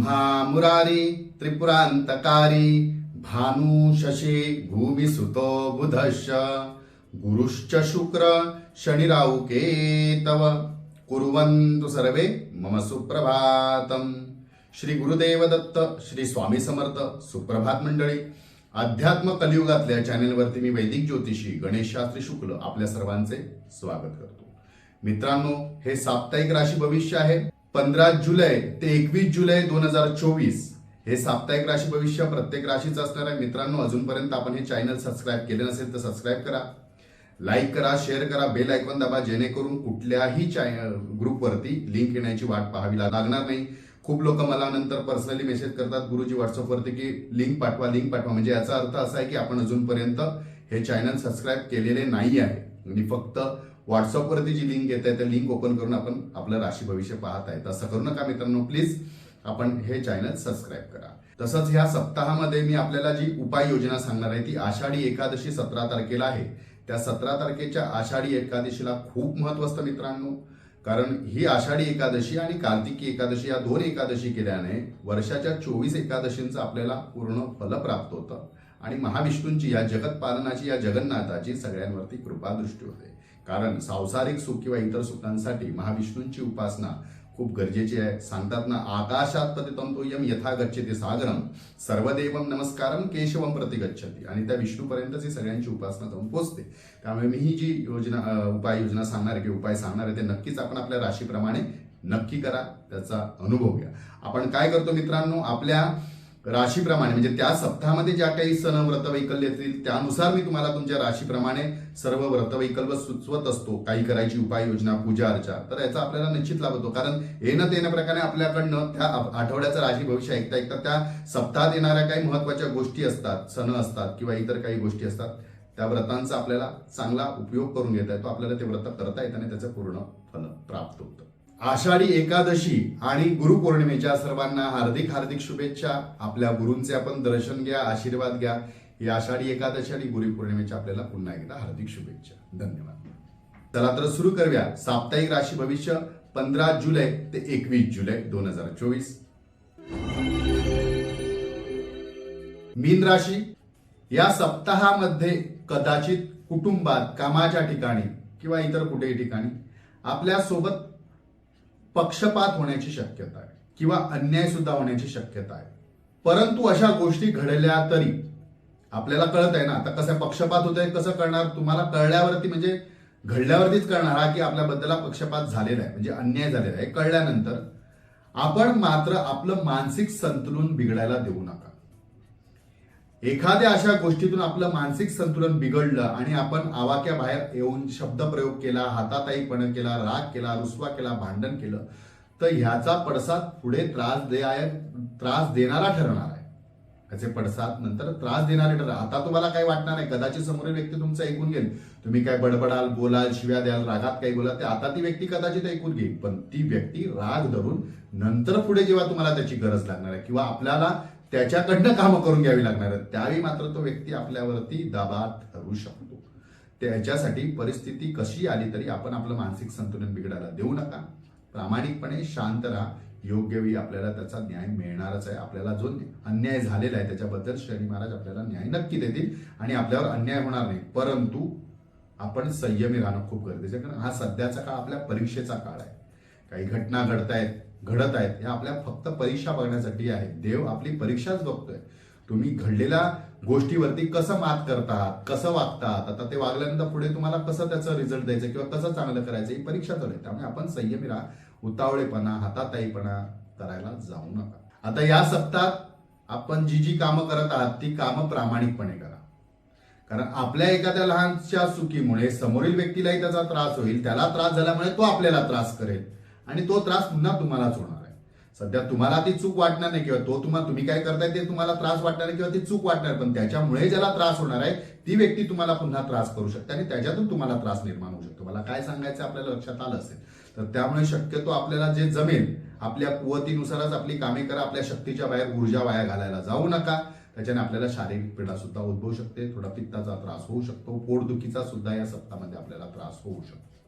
ब्रह्मा मुरारी त्रिपुरांतकारी भानु शशी भूमिसुतो बुधश गुरुश्च शुक्र शनिराव केतव कुर्वन्तु सर्वे मम सुप्रभातम। श्री गुरुदेव दत्त श्री स्वामी समर्थ सुप्रभात मंडळी। अध्यात्म कलियुगातल्या चॅनेलवरती मी वैदिक ज्योतिषी गणेश शास्त्री शुक्ल आपल्या सर्वांचे स्वागत करतो. मित्रांनो हे साप्ताहिक राशी भविष्य आहे. पंधरा जुलै ते एकवीस जुलै दोन हजार चोवीस हे साप्ताहिक राशी भविष्य प्रत्येक राशीचं असणार. आहे मित्रांनो अजूनपर्यंत आपण हे चॅनल सबस्क्राईब केले नसेल तर सबस्क्राईब करा. लाईक करा शेअर करा बेल आयकॉन दाबा जेणेकरून कुठल्याही चॅनल ग्रुपवरती लिंक येण्याची वाट पाहावी लागणार नाही. खूप लोक मला नंतर पर्सनली मेसेज करतात गुरुजी व्हॉट्सअपवरती की लिंक पाठवा लिंक पाठवा. म्हणजे याचा अर्थ असा आहे की आपण अजूनपर्यंत हे चॅनल सबस्क्राईब केलेले नाही आहे आणि फक्त व्हॉट्सअपवरती जी लिंक येत आहे त्या लिंक ओपन करून आपण आपलं राशी भविष्य पाहत आहे. तसं करू नका मित्रांनो प्लीज आपण हे चॅनल सबस्क्राईब करा. तसंच ह्या सप्ताहामध्ये मी आपल्याला जी उपाययोजना सांगणार आहे ती आषाढी एकादशी सतरा तारखेला आहे. त्या सतरा तारखेच्या आषाढी एकादशीला खूप महत्त्व असतं मित्रांनो कारण ही आषाढी एकादशी आणि कार्तिकी एकादशी या दोन एकादशी केल्याने वर्षाच्या चोवीस एकादशींचं आपल्याला पूर्ण फल प्राप्त होतं. आणि महाविष्णूंची या जगतपालनाची या जगन्नाथाची सगळ्यांवरती कृपादृष्टी होते. कारण सांसारिक सुख किंवा इतर सुखांसाठी महाविष्णूंची उपासना खूप गरजेची आहे. सांगतात ना आकाशात पतितम यथा गच्छते सागरम सर्वदेवम नमस्कारम केशवम प्रति गच्छती. आणि त्या विष्णूपर्यंतच ही सगळ्यांची उपासना जाऊन पोहोचते त्यामुळे मी ही जी योजना उपाययोजना सांगणार आहे किंवा उपाय सांगणार आहे ते नक्कीच आपण आपल्या राशीप्रमाणे नक्की करा त्याचा अनुभव घ्या. आपण काय करतो मित्रांनो आपल्या राशीप्रमाणे म्हणजे त्या सप्ताहामध्ये ज्या काही सण व्रत वैकल्य येतील त्यानुसार मी तुम्हाला तुमच्या राशीप्रमाणे सर्व व्रतवैकल्य सुचवत असतो. काही करायची उपाययोजना पूजा अर्चा. तर याचा आपल्याला निश्चित लाभ होतो. कारण येणं येण्या प्रकारे आपल्याकडनं त्या आठवड्याचं राशी भविष्य ऐकता ऐकता त्या सप्ताहात येणाऱ्या काही महत्त्वाच्या गोष्टी असतात सण असतात किंवा इतर काही गोष्टी असतात त्या व्रतांचा आपल्याला चांगला उपयोग करून घेता येतो. आपल्याला ते व्रत करता येतं आणि त्याचं पूर्ण फल प्राप्त होतं. आषाढी एकादशी आणि गुरुपौर्णिमेच्या सर्वांना हार्दिक हार्दिक शुभेच्छा. आपल्या गुरूंचे आपण दर्शन घ्या आशीर्वाद घ्या. ही आषाढी एकादशी आणि गुरुपौर्णिमेच्या आपल्याला पुन्हा एकदा हार्दिक शुभेच्छा. धन्यवाद. चला तर सुरू करूया. साप्ताहिक राशी भविष्य पंधरा जुलै ते एकवीस जुलै दोन हजार चोवीस. मीन राशी या सप्ताहामध्ये कदाचित कुटुंबात कामाच्या ठिकाणी किंवा इतर कुठेही ठिकाणी आपल्यासोबत पक्षपात होण्याची शक्यता आहे किंवा अन्याय सुद्धा होण्याची शक्यता आहे. परंतु अशा गोष्टी घडल्या तरी आपल्याला कळत आहे ना आता कसं पक्षपात होत आहे कसं करणार? तुम्हाला कळल्यावरती म्हणजे घडल्यावरतीच कळणार हा की आपल्याबद्दल पक्षपात झालेला आहे म्हणजे अन्याय झालेला आहे. कळल्यानंतर आपण मात्र आपलं मानसिक संतुलन बिघडायला देऊ नका. एखाद्या अशा गोष्टीतून आपलं मानसिक संतुलन बिघडलं आणि आपण आवाक्या बाहेर येऊन शब्दप्रयोग केला हाताताईपणा केला राग केला रुसवा केला भांडण केलं तर ह्याचा पडसाद पुढे त्रास दे त्रास देणारा ठरणार आहे. त्याचे पडसाद नंतर त्रास देणारे ठरणार. आता तुम्हाला काही वाटणार नाही. कदाचित समोरील व्यक्ती तुमचं ऐकून घेईल. तुम्ही काय बडबडाल बोलाल शिव्या द्याल रागात काही बोलाल ते आता ती व्यक्ती कदाचित ऐकून घेईल. पण ती व्यक्ती राग धरून नंतर पुढे जेव्हा तुम्हाला त्याची गरज लागणार आहे किंवा आपल्याला त्याच्याकडनं कामं करून घ्यावी लागणार आहेत. त्यावेळी मात्र तो व्यक्ती आपल्यावरती दाबात ठरू शकतो. त्याच्यासाठी परिस्थिती कशी आली तरी आपण आपलं मानसिक संतुलन बिघडायला देऊ नका. प्रामाणिकपणे शांत राहा. योग्य वेळी आपल्याला त्याचा न्याय मिळणारच आहे. आपल्याला जो अन्याय झालेला आहे त्याच्याबद्दल शनी महाराज आपल्याला न्याय नक्की देतील आणि आपल्यावर अन्याय होणार नाही. परंतु आपण संयमी राहणं खूप गरजेचं आहे. कारण हा सध्याचा काळ आपल्या परीक्षेचा काळ आहे. काही घटना घडतायत. घडत आहेत. या आपल्या फक्त परीक्षा बघण्यासाठी आहे. देव आपली परीक्षाच बघतोय. तुम्ही घडलेल्या गोष्टीवरती कसं मात करतात कसं वागतात? आता ते वागल्यानंतर पुढे तुम्हाला कसं त्याचं रिझल्ट द्यायचं किंवा कसं चांगलं करायचं ही परीक्षा चालू आहे. त्यामुळे आपण संयमी राहा. उतावळेपणा हाताताईपणा करायला जाऊ नका. आता या सप्ताहात आपण जी जी कामं करत आहात ती कामं प्रामाणिकपणे करा. कारण आपल्या एखाद्या लहानशा चुकीमुळे समोरील व्यक्तीलाही त्याचा त्रास होईल त्याला त्रास झाल्यामुळे तो आपल्याला त्रास करेल. आणि तो त्रास पुन्हा तुम्हालाच होणार आहे. सध्या तुम्हाला ती चूक वाटणार नाही किंवा तो तुम्हाला तुम्ही काय करताय ते तुम्हाला त्रास वाटणार नाही किंवा ती चूक वाटणार पण त्याच्यामुळे ज्याला त्रास होणार आहे ती व्यक्ती तुम्हाला पुन्हा त्रास करू शकते आणि त्याच्यातून तुम्हाला त्रास निर्माण होऊ शकतो. मला काय सांगायचं आपल्याला लक्षात आलं असेल तर त्यामुळे शक्यतो आपल्याला जे जमेल आपल्या कुवतीनुसारच आपली कामे करा आपल्या शक्तीच्या बाहेर ऊर्जा वाया घालायला जाऊ नका. त्याच्याने आपल्याला शारीरिक पीडा सुद्धा उद्भवू शकते थोडा पित्ताचा त्रास होऊ शकतो पोटदुखीचा सुद्धा या सप्ताहामध्ये आपल्याला त्रास होऊ शकतो.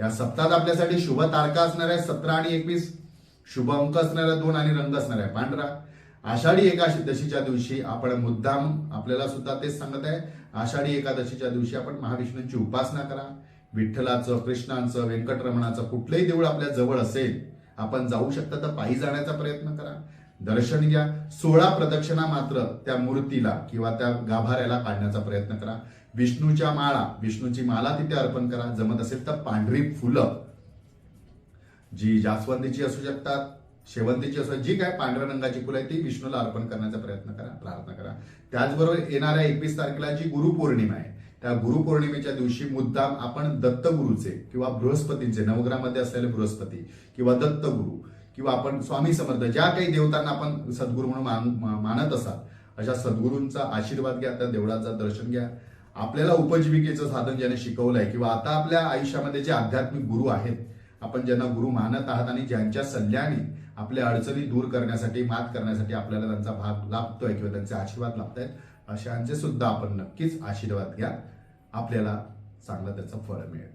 या सप्तात आपल्यासाठी शुभ तारका असणार आहे सतरा आणि एकवीस. शुभ अंक असणाऱ्या दोन आणि रंग असणार आहे पांढरा. आषाढी एकादशीच्या दिवशी आपण मुद्दाम आपल्याला सुद्धा तेच सांगत आहे. आषाढी एकादशीच्या दिवशी आपण महाविष्णूंची उपासना करा. विठ्ठलाचं कृष्णांचं व्यंकटरमणाचं कुठलंही देऊळ आपल्या जवळ असेल आपण जाऊ शकता तर पायी जाण्याचा प्रयत्न करा. दर्शन घ्या. सोळा प्रदक्षिणा मात्र त्या मूर्तीला किंवा त्या गाभाऱ्याला काढण्याचा प्रयत्न करा. विष्णूच्या माळा विष्णूची माला तिथे अर्पण करा. जमत असेल तर पांढरी फुलं. जी जास्वंदीची असू शकतात शेवंतीची असू जी काय पांढऱ्या रंगाची फुलं आहे ती विष्णूला अर्पण करण्याचा प्रयत्न करा प्रार्थना करा. त्याचबरोबर येणाऱ्या एकवीस तारखेला जी गुरुपौर्णिमा आहे त्या गुरुपौर्णिमेच्या दिवशी मुद्दाम आपण दत्तगुरूचे किंवा बृहस्पतींचे नवग्रहामध्ये असलेले बृहस्पती किंवा दत्तगुरु किंवा आपण स्वामी समर्थ ज्या काही देवतांना आपण सद्गुरू म्हणून मान- मानत असाल अशा सद्गुरूंचा आशीर्वाद घ्या त्या देवळाचं दर्शन घ्या. आपल्याला उपजीविकेचं साधन ज्याने शिकवलंय किंवा आता आपल्या आयुष्यामध्ये जे आध्यात्मिक गुरु आहेत आपण ज्यांना गुरु मानत आहात आणि ज्यांच्या सल्ल्याने आपल्या अडचणी दूर करण्यासाठी मात करण्यासाठी आपल्याला त्यांचा भाग लाभतोय किंवा त्यांचे आशीर्वाद लाभतायत अशांचे सुद्धा आपण नक्कीच आशीर्वाद घ्या. आपल्याला चांगलं त्याचं फळ मिळेल.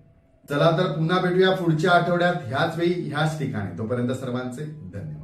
चला तर पुन्हा भेटूया पुढच्या आठवड्यात. ह्याच वेळी ह्याच ठिकाणी. तोपर्यंत सर्वांचे धन्यवाद.